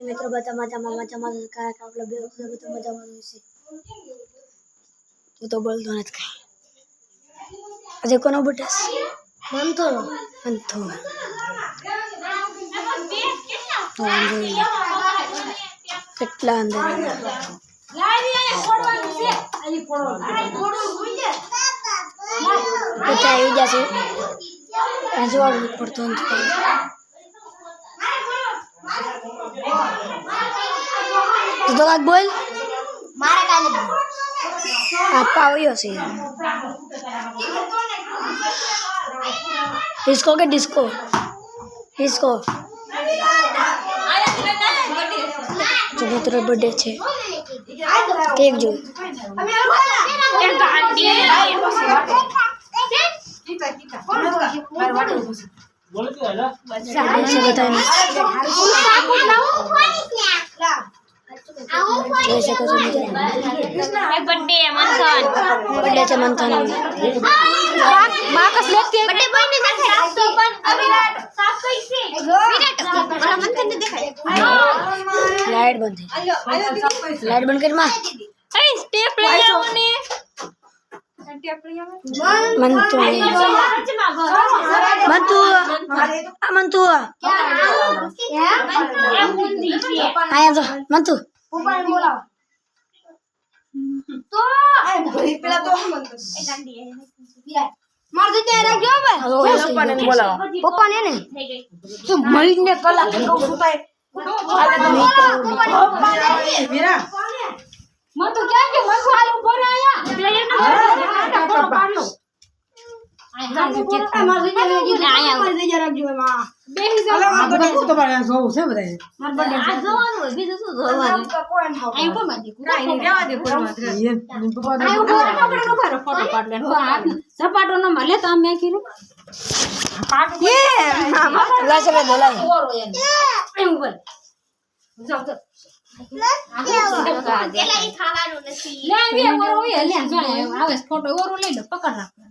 મિત્રો બધા મજામાં મજામાં જ કારણ કે આપણે બે વખત બધા મજામાં છે તું તો બોલતો નથી કઈ. આજે કોનો છે? મંથોનો. મંથો. કેટલા અંદર બધા આવી જશે જોવાનું પડતો નથી તું તો કાંઈક બોલ મારે કાલે આપવા આવ્યો છે ડિસ્કો કે ડિસ્કો ડિસ્કો તો મિત્રો બર્થડે છે કેક જો બધાને જોઈ શકો છો બર્થડે મંથન બર્થડે છે મંથન બાકસ લેતી બર્થડે બોય ને દેખાય. તો પણ અવિરાટ સાફ કઈ છે વિરાટ મારા મંથન ને દેખાય લાઈટ બંધ થઈ લાઈટ બંધ કરી માં એ સ્ટેપ લઈ આવો. ને મંતુ મંતુ આ મંતુ આયા જો. મંતુ પપ્પા ને ને મતો ક્યાં કે મને તો ક્યાં કે આયા. આલુ પાડલો સપાટો ન મળે તો આમ મેં કીધું. આવે ફોટો. ઓરું લઈ લો પકડ રાખ. એ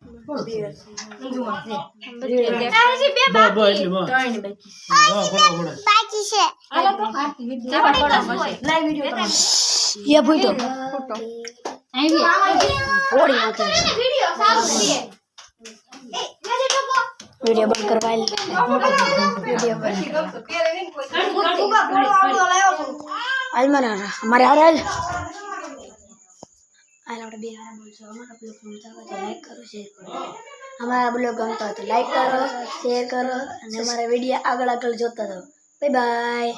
વિડિયો બંધ કરવા વીડિયો બંધ હાલ મને હારે હાલ હાલ આપણે બે અમારા બ્લોગ ગમતા હોય તો લાઈક કરો શેર કરો. અમારા બ્લોગ ગમતા હોય તો લાઈક કરો શેર કરો. અને અમારા વીડિયો આગળ આગળ જોતા રહો. Bye bye